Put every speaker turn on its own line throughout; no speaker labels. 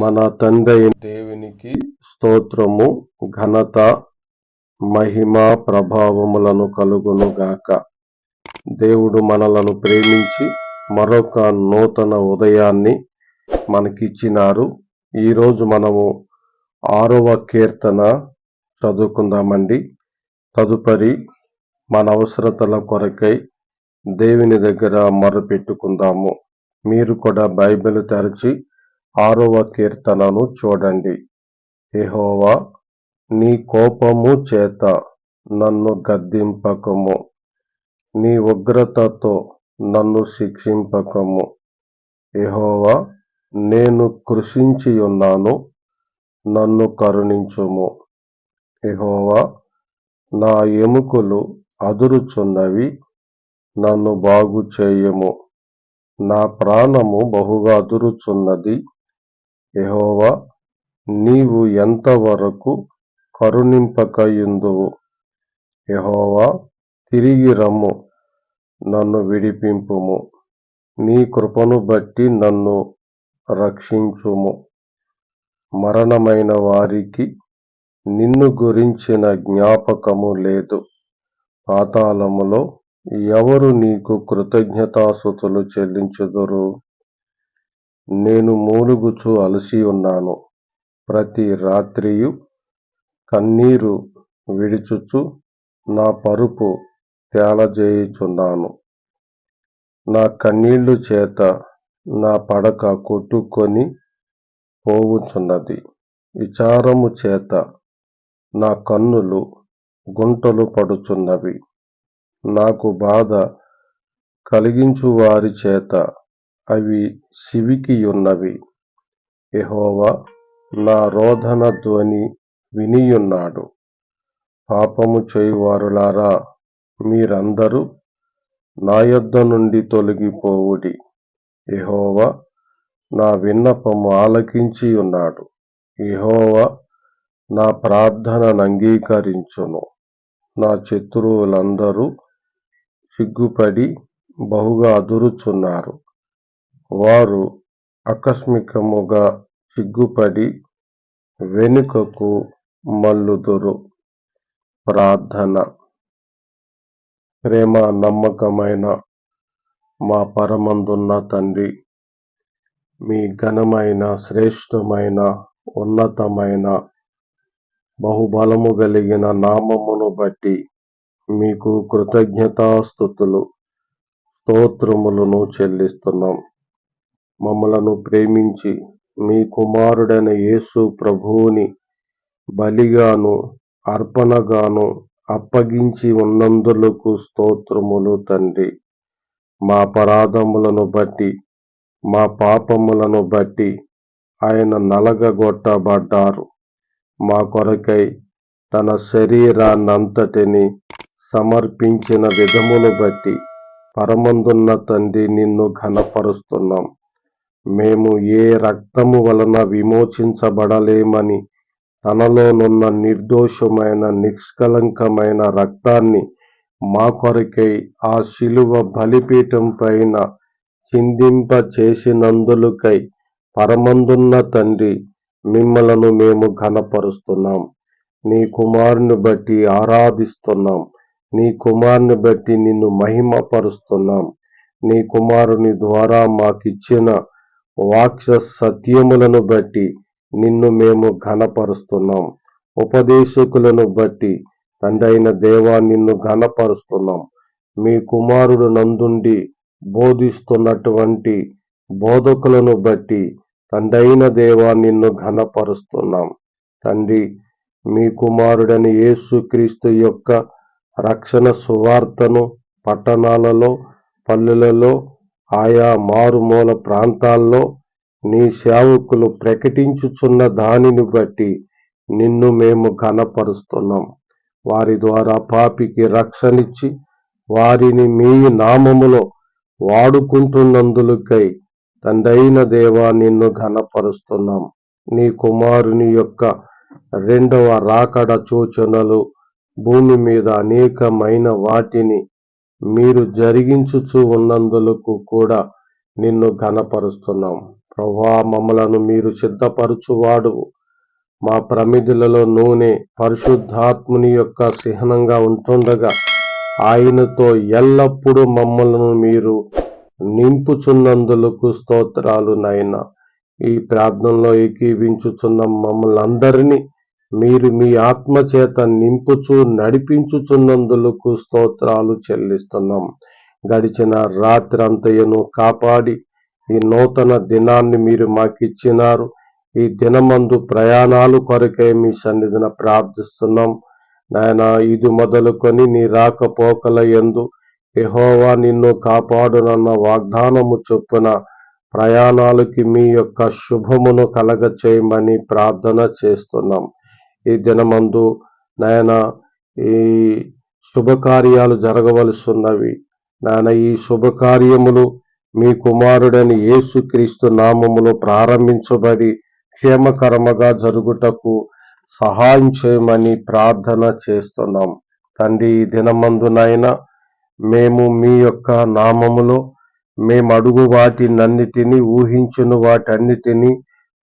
మన తండ్రి దేవునికి స్తోత్రము ఘనత మహిమ ప్రభావములను కలుగును గాక. దేవుడు మనలను ప్రేమించి మరొక నూతన ఉదయాన్ని మనకిచ్చినారు. ఈరోజు మనము ఆరవ కీర్తన చదువుకుందామండి. తదుపరి మన అవసరతల కొరకై దేవుని దగ్గర మొరపెట్టుకుందాము. మీరు కూడా బైబిల్ తెరచి ఆరవ కీర్తనను చూడండి. ఎహోవా నీ కోపము చేత నన్ను గద్దింపకము. నీ ఉగ్రతతో నన్ను శిక్షింపకము. ఎహోవా నేను కృషించి ఉన్నాను నన్ను కరుణించుము. ఎహోవా నా ఎముకలు అదురుచున్నవి నన్ను బాగు చేయము నా ప్రాణము బహుగా అదురుచున్నది యెహోవా నీవు ఎంతవరకు కరుణింపకయుందువు? యెహోవా తిరిగి రమ్ము నన్ను విడిపింపుము. నీ కృపను బట్టి నన్ను రక్షించుము. మరణమైన వారికి నిన్ను గురించిన జ్ఞాపకము లేదు. పాతాళములో ఎవరు నీకు కృతజ్ఞతాసుతులు చెల్లించుదురు? నేను మూలుగుచు అలసి ఉన్నాను. ప్రతి రాత్రియు కన్నీరు విడుచుచు నా పరుపు తేలజేయుచున్నాను. నా కన్నీళ్ళు చేత నా పడక కొట్టుకొని పోవుచున్నది. విచారము చేత నా కన్నులు గుంటలు పడుచున్నవి. నాకు బాధ కలిగించు వారి చేత అవి సివికియున్నవి. యెహోవా నా రోదన ధ్వని వినియున్నాడు. పాపము చేయువారులారా మీరందరూ నా యొద్ద నుండి తొలగిపోవుడి. ఎహోవా నా విన్నపము ఆలకించి ఉన్నాడు ఎహోవా నా ప్రార్థనను అంగీకరించును. నా శత్రువులందరూ సిగ్గుపడి బహుగా అదురుచున్నారు. వారు ఆకస్మికముగా సిగ్గుపడి వెనుకకు మల్లుదురు ప్రార్థన. ప్రేమ నమ్మకమైన మా పరమందున్న తండ్రి మీ ఘనమైన శ్రేష్టమైన ఉన్నతమైన బహుబలము కలిగిన నామమును బట్టి మీకు కృతజ్ఞతాస్థుతులు స్తోత్రములను చెల్లిస్తున్నాం. మమ్మలను ప్రేమించి మీ కుమారుడైన యేసు ప్రభువుని బలిగాను అర్పణగాను అప్పగించి ఉన్నందులకు స్తోత్రములు తండ్రి. మా పరాధములను బట్టి మా పాపములను బట్టి ఆయన నలగగొట్టబడ్డారు. మా కొరకై తన శరీరాన్నంతటిని సమర్పించిన విధమును బట్టి పరమందున్న తండ్రి నిన్ను ఘనపరుస్తున్నాం. మేము ఏ రక్తము వలన విమోచించబడలేమని తనలోనున్న నిర్దోషమైన నిష్కలంకమైన రక్తాన్ని మా కొరకై ఆ శిలువ బలిపీఠం పైన చిందింప చేసినందులకై పరమందున్న తండ్రి మిమ్మలను మేము ఘనపరుస్తున్నాం. నీ కుమారుని బట్టి ఆరాధిస్తున్నాం. నీ కుమారుని బట్టి నిన్ను మహిమపరుస్తున్నాం. నీ కుమారుని ద్వారా మాకిచ్చిన వాక్య సత్యములను బట్టి నిన్ను మేము ఘనపరుస్తున్నాం. ఉపదేశకులను బట్టి తండ్రైన దేవా నిన్ను ఘనపరుస్తున్నాం. మీ కుమారుడు నందుండి బోధిస్తున్నటువంటి బోధకులను బట్టి తండ్రైన దేవా నిన్ను ఘనపరుస్తున్నాం. తండ్రి మీ కుమారుడని యేసుక్రీస్తు యొక్క రక్షణ సువార్తను పట్టణాలలో పల్లెలలో ఆయా మారుమూల ప్రాంతాల్లో నీ సేవకులు ప్రకటించుచున్న దానిని బట్టి నిన్ను మేము ఘనపరుస్తున్నాం. వారి ద్వారా పాపికి రక్షణిచ్చి వారిని మీ నామములో వాడుకుంటున్నందులకై తండ్రైన దేవా నిన్ను ఘనపరుస్తున్నాం. నీ కుమారుని యొక్క రెండవ రాకడ సూచనలు భూమి మీద అనేకమైన వాటిని మీరు జరిగించుచు ఉన్నందులకు కూడా నిన్ను ఘనపరుస్తున్నాం. ప్రభా మమ్మలను మీరు సిద్ధపరచువాడు. మా ప్రమిదులలో నూనె పరిశుద్ధాత్ముని యొక్క చిహ్నంగా ఉంటుండగా ఆయనతో ఎల్లప్పుడూ మమ్మలను మీరు నింపుచున్నందులకు స్తోత్రాలు నాయన. ఈ ప్రార్థనలో ఏకీవించుచున్న మమ్మల్ని అందరినీ మీరు మీ ఆత్మ చేత నింపుచు నడిపించుచున్నందులకు స్తోత్రాలు చెల్లిస్తున్నాం. గడిచిన రాత్రి అంతయను కాపాడి ఈ నూతన దినాన్ని మీరు మాకిచ్చినారు. ఈ దినమందు ప్రయాణాలు కొరకే మీ సన్నిధిన ప్రార్థిస్తున్నాం. నాయన ఇది మొదలుకొని నీ రాకపోకల యందు యహోవా నిన్ను కాపాడునన్న వాగ్దానము చొప్పున ప్రయాణాలకి మీ యొక్క శుభమును కలగ చేయమని ప్రార్థన చేస్తున్నాం. ఈ దినమందు నాయన ఈ శుభకార్యాలు జరగవలసి ఉన్నవి నాయన ఈ శుభకార్యములు మీ కుమారుడని యేసుక్రీస్తు నామములో ప్రారంభించబడి క్షేమకరముగా జరుగుటకు సహాయం చేయమని ప్రార్థన చేస్తున్నాం. తండ్రి ఈ దినమందునైనా మేము మీ యొక్క నామములో మేము అడుగు వాటినన్నిటినీ ఊహించిన వాటన్నిటినీ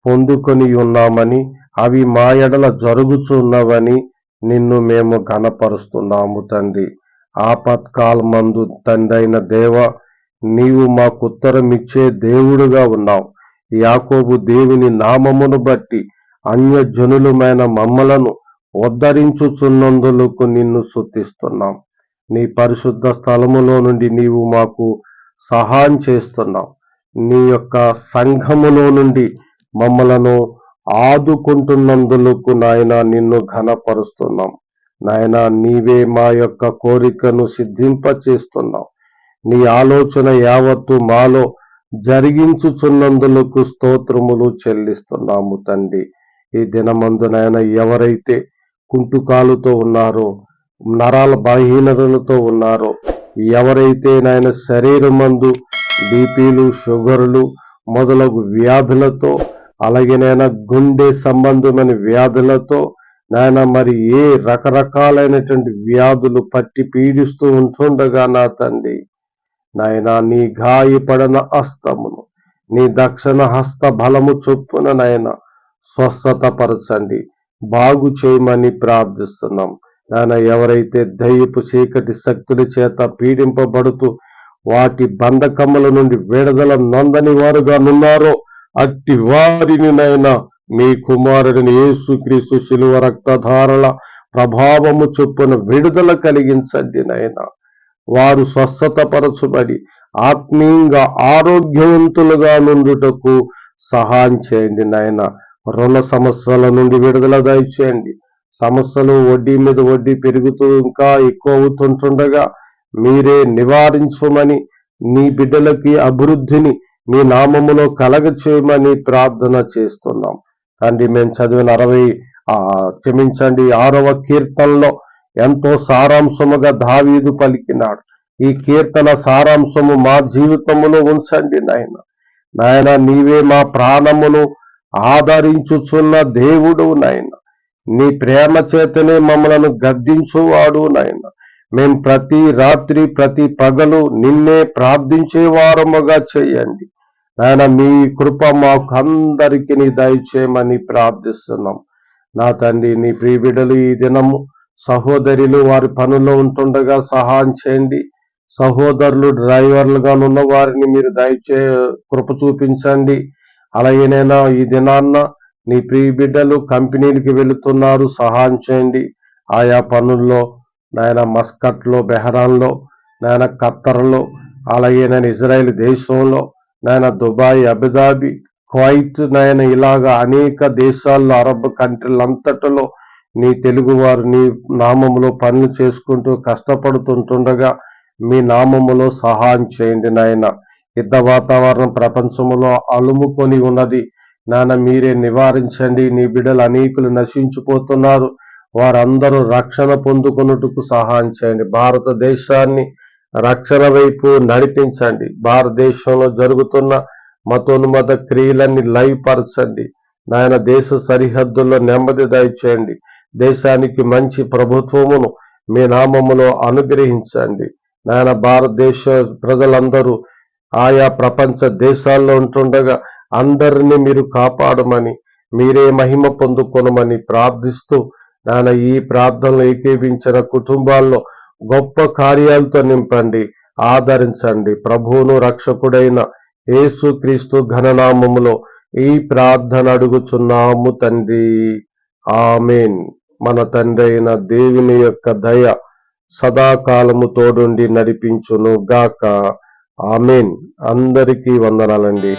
పొందుకొని ఉన్నామని అవి మా ఎడల జరుగుచున్నవని నిన్ను మేము గణపరుస్తున్నాము తండ్రి. ఆపత్కాలమందు తండ్రైన దేవ నీవు మాకు ఉత్తరం ఇచ్చే దేవుడుగా ఉన్నావు. యాకోబు దేవుని నామమును బట్టి అన్యజనులమైన మమ్మలను ఉద్ధరించుచున్నందులకు నిన్ను శుద్ధిస్తున్నాం నీ పరిశుద్ధ స్థలములో నుండి నీవు మాకు సహాయం చేస్తున్నావు. నీ యొక్క సంఘములో నుండి మమ్మలను ఆదుకుంటున్నందులకు నాయన నిన్ను ఘనపరుస్తున్నాం. నాయన నీవే మా యొక్క కోరికను సిద్ధింపచేస్తున్నావు. నీ ఆలోచన యావత్తు మాలో జరిగించుచున్నందులకు స్తోత్రములు చెల్లిస్తున్నాము తండ్రి. ఈ దినమందునైనా ఎవరైతే కుంటుకాలుతో ఉన్నారో నరాల బలహీనతలతో ఉన్నారో ఎవరైతే నాయన శరీరమందు బీపీలు షుగర్లు మొదలగు వ్యాధులతో అలాగే నాయన గుండె సంబంధమైన వ్యాధులతో నాయన మరి ఏ రకరకాలైనటువంటి వ్యాధులు పట్టి పీడిస్తూ ఉంటుండగా నా తండ్రి. నాయనా నీ గాయపడన హస్తమును నీ దక్షిణ హస్త బలము చొప్పున నాయన స్వస్థత పరచండి బాగు చేయమని ప్రార్థిస్తున్నాం. నాయన ఎవరైతే దయ్యపు చీకటి శక్తుల చేత పీడింపబడుతూ వాటి బంధకముల నుండి విడుదల నందని వారుగా నున్నారో అట్టి వారిని నైనా మీ కుమారుడిని యేసుక్రీస్తు శిలువ రక్తధారల ప్రభావము చొప్పున విడుదల కలిగించండి నైనా వారు స్వస్థతపరచబడి ఆత్మీయంగా ఆరోగ్యవంతులుగా నుండుటకు సహాయం చేయండి నాయన. రుణ సమస్యల నుండి విడుదల దయచేయండి. సమస్యలు వడ్డీ మీద వడ్డీ పెరుగుతూ ఇంకా ఎక్కువ అవుతుంటుండగా మీరే నివారించమని నీ బిడ్డలకి అభివృద్ధిని మీ నామములో కలగ చేయమని ప్రార్థన చేస్తున్నాం. తండ్రి మేము చదివిన అరవై క్షమించండి ఆరవ కీర్తనలో ఎంతో సారాంశముగా దావీదు పలికినాడు. ఈ కీర్తన సారాంశము మా జీవితములో ఉంచండి నాయన. నాయన నీవే మా ప్రాణమును ఆదరించుచున్న దేవుడు నాయన. నీ ప్రేమ చేతనే మమ్మలను గద్దించువాడు నాయన. మేం ప్రతి రాత్రి ప్రతి పగలు నిన్నే ప్రార్థించే వారముగా చేయండి. నాయన మీ కృప మాకు అందరికీ నీ దయచేయమని ప్రార్థిస్తున్నాం. నా తండ్రి నీ ప్రియబిడలు ఈ దినము సహోదరులు వారి పనుల్లో ఉంటుండగా సహాయం చేయండి. సహోదరులు డ్రైవర్లుగా ఉన్న వారిని మీరు దయచే కృప చూపించండి. అలాగేనైనా ఈ దినాన్న నీ ప్రియ బిడ్డలు కంపెనీలకి వెళుతున్నారు. సహాయం చేయండి. ఆయా పనుల్లో నాయన మస్కట్లో బెహరాన్లో నాయన ఖత్తర్లో అలాగే నేను ఇజ్రాయెల్ దేశంలో నాయన దుబాయ్ అబుదాబి క్వైట్ నాయన ఇలాగా అనేక దేశాల్లో అరబ్ కంట్రీలంతటిలో అంతటిలో నీ తెలుగువారు నీ నామములో పనులు చేసుకుంటూ కష్టపడుతుంటుండగా మీ నామములో సహాయం చేయండి నాయన. యుద్ధ వాతావరణం ప్రపంచంలో అలుముకొని ఉన్నది. నాన్న మీరే నివారించండి. నీ బిడ్డలు అనేకులు నశించిపోతున్నారు. వారందరూ రక్షణ పొందుకున్నట్టుకు సహాయం చేయండి. భారతదేశాన్ని రక్షణ వైపు నడిపించండి. భారతదేశంలో జరుగుతున్న మతోన్మత క్రియలన్నీ లైవ్ పరచండి నాయన దేశ సరిహద్దుల్లో నెమ్మది దయచేయండి. దేశానికి మంచి ప్రభుత్వమును మీ నామములో అనుగ్రహించండి. నాయన భారతదేశ ప్రజలందరూ ఆయా ప్రపంచ దేశాల్లో ఉంటుండగా అందరినీ మీరు కాపాడమని మీరే మహిమ పొందుకొనమని ప్రార్థిస్తూ నాయన ఈ ప్రార్థనలు ఏకీపించిన కుటుంబాల్లో గొప్ప కార్యాలతో నింపండి ఆదరించండి. ప్రభువును రక్షకుడైన యేసు క్రీస్తు ఘననామములో ఈ ప్రార్థన అడుగుచున్నాము తండ్రి. ఆమెన్. మన తండ్రి అయిన దేవుని యొక్క దయ సదాకాలము తోడుండి నడిపించును గాక ఆమెన్. అందరికీ వందనాలండి.